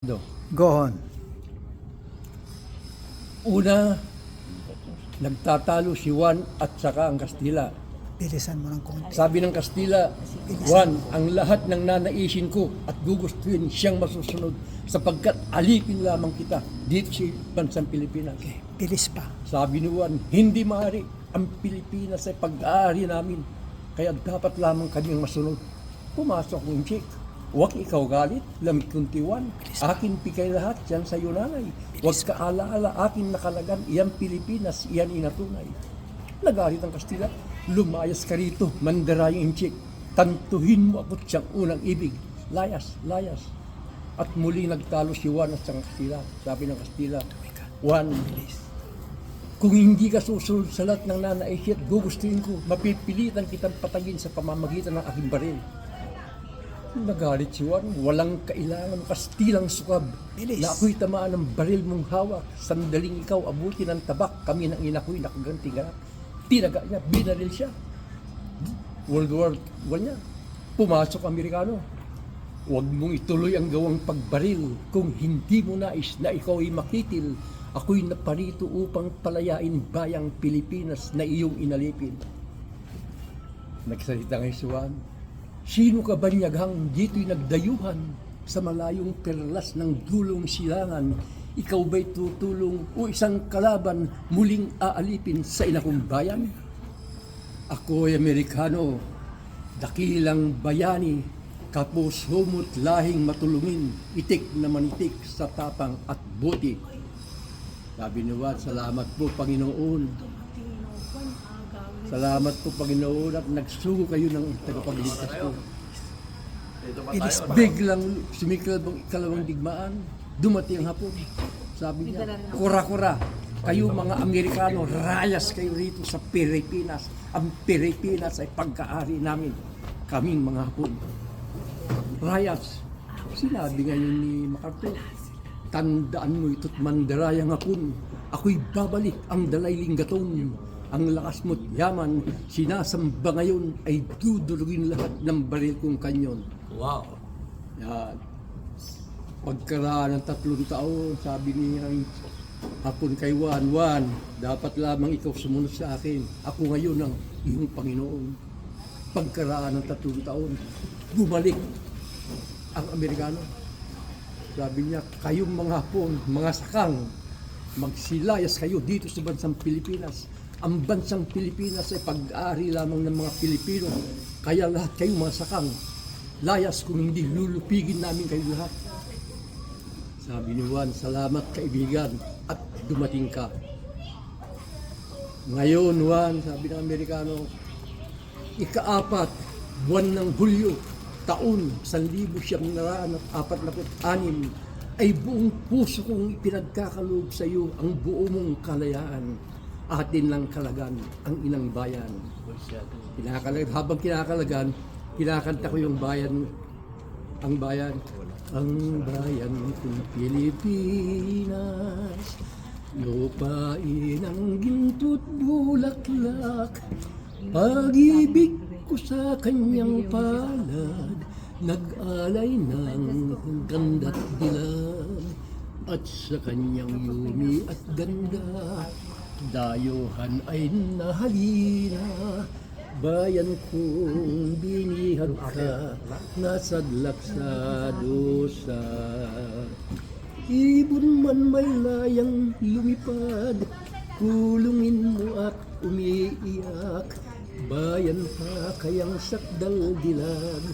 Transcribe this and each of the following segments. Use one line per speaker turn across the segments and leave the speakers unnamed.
Do.
Go on.
Una, nagtatalo si Juan at saka ang Kastila.
Bilisan mo ng konti.
Sabi ng Kastila, Juan, ang lahat ng nanaisin ko at gugustuhin siyang masusunod sapagkat alipin lamang kita dito sa bansang Pilipinas.
Okay. Bilis pa.
Sabi ni Juan, hindi maaari ang Pilipinas ay pag-aari namin. Kaya dapat lamang kaming masunod. Pumasok ng chick. Huwag ikaw galit, lamig kunti Juan. Akin pikay lahat, yan sa iyo nanay. Huwag ka alaala, akin nakalagan, iyan Pilipinas, iyan inatunay. Nagalit ang Kastila, lumayas ka rito, mandarayang chick. Tantuhin mo ako siyang unang ibig. Layas, layas. At muli nagtalo si Juan at siyang Kastila. Sabi ng Kastila, Juan, kung hindi ka susunod sa lahat ng nanaisyat, gugustuhin ko, mapipilitan kitang patagin sa pamamagitan ng aking baril. Nagalit si Juan, walang kailangan kastilang sukab.
Bilis.
Na ako'y tamaan ng baril mong hawak. Sandaling ikaw abuti ng tabak. Kami ng ina ko'y nakaganti ka. Tinaga niya, binaril siya. World War I niya. Pumasok Amerikano. Huwag mong ituloy ang gawang pagbaril kung hindi mo nais na ikaw ay makitil. Ako'y naparito upang palayain bayang Pilipinas na iyong inalipin. Nagsalita ng Juan, Sino ka banyaghang dito'y nagdayuhan sa malayong perlas ng dulong silangan? Ikaw ba'y tutulong o isang kalaban muling aalipin sa inakong bayan? Ako ay Amerikano, dakilang bayani, kapos humot lahing matulungin, itik na manitik sa tapang at buti. Sabi ni Juan, salamat po Panginoon. Salamat po Panginoon at nagsugo kayo ng tagapagligtas ko.
Bilis pa.
Biglang sumikal ang ikalawang digmaan, dumating ang hapon. Sabi niya, kura-kura, kayo mga Amerikano, rayas kayo rito sa Pilipinas. Ang Pilipinas ay pagkaari namin, kaming mga hapon. Rayas, sinabi ngayon ni MacArthur, tandaan mo ito't mandarayang hapon, ako'y babalik ang dalayling gatong. Ang lakas mo't yaman, sinasamba ngayon ay dudulugin lahat ng baril kong kanyon.
Wow.
Yan. Pagkaraan ng tatlong taon, sabi niya hapon kay Juan, Juan, dapat lamang ikaw sumunod sa akin. Ako ngayon ang iyong Panginoon. Pagkaraan ng tatlong taon, bumalik ang Amerikano. Sabi niya, kayong mga hapon, mga sakang, magsilayas kayo dito sa bansang Pilipinas. Ang bansang Pilipinas ay pag-ari lamang ng mga Pilipino. Kaya lahat kayo mga sakang, layas kung hindi lulupigin namin kayo lahat. Sabi ni Juan, salamat kaibigan at dumating ka. Ngayon, Juan, sabi ng Amerikano, ikaapat, buwan ng Hulyo, taon, 1946, ay buong puso kong ipinagkakaloob sa iyo ang buo mong kalayaan. Atin lang kalagan ang inang bayan. Kinakalag, habang kinakalagan, kinakanta ko yung bayan, ang bayan, ang bayan kong Pilipinas, lupain ang ginto't bulaklak, pag-ibig ko sa kanyang palad, nag-alay ng ganda't dilag, at sa kanyang yumi at ganda, dayuhan ay nahalina, bayan kong binihan ka, nasadlak sa dosa. Ibon man may layang lumipad, kulungin mo at umiiyak, bayan pa kayang sakdal dilag,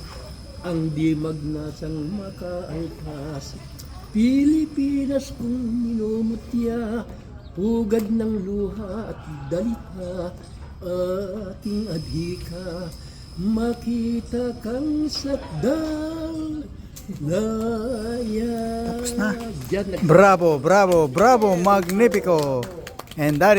ang di magnasang makaangkas. Pilipinas kong minumutya, pugad ng luha at dalita, ating adhika, makita kang sakdal, laya.
Tapos na. Bravo, bravo, bravo, magnifico. And that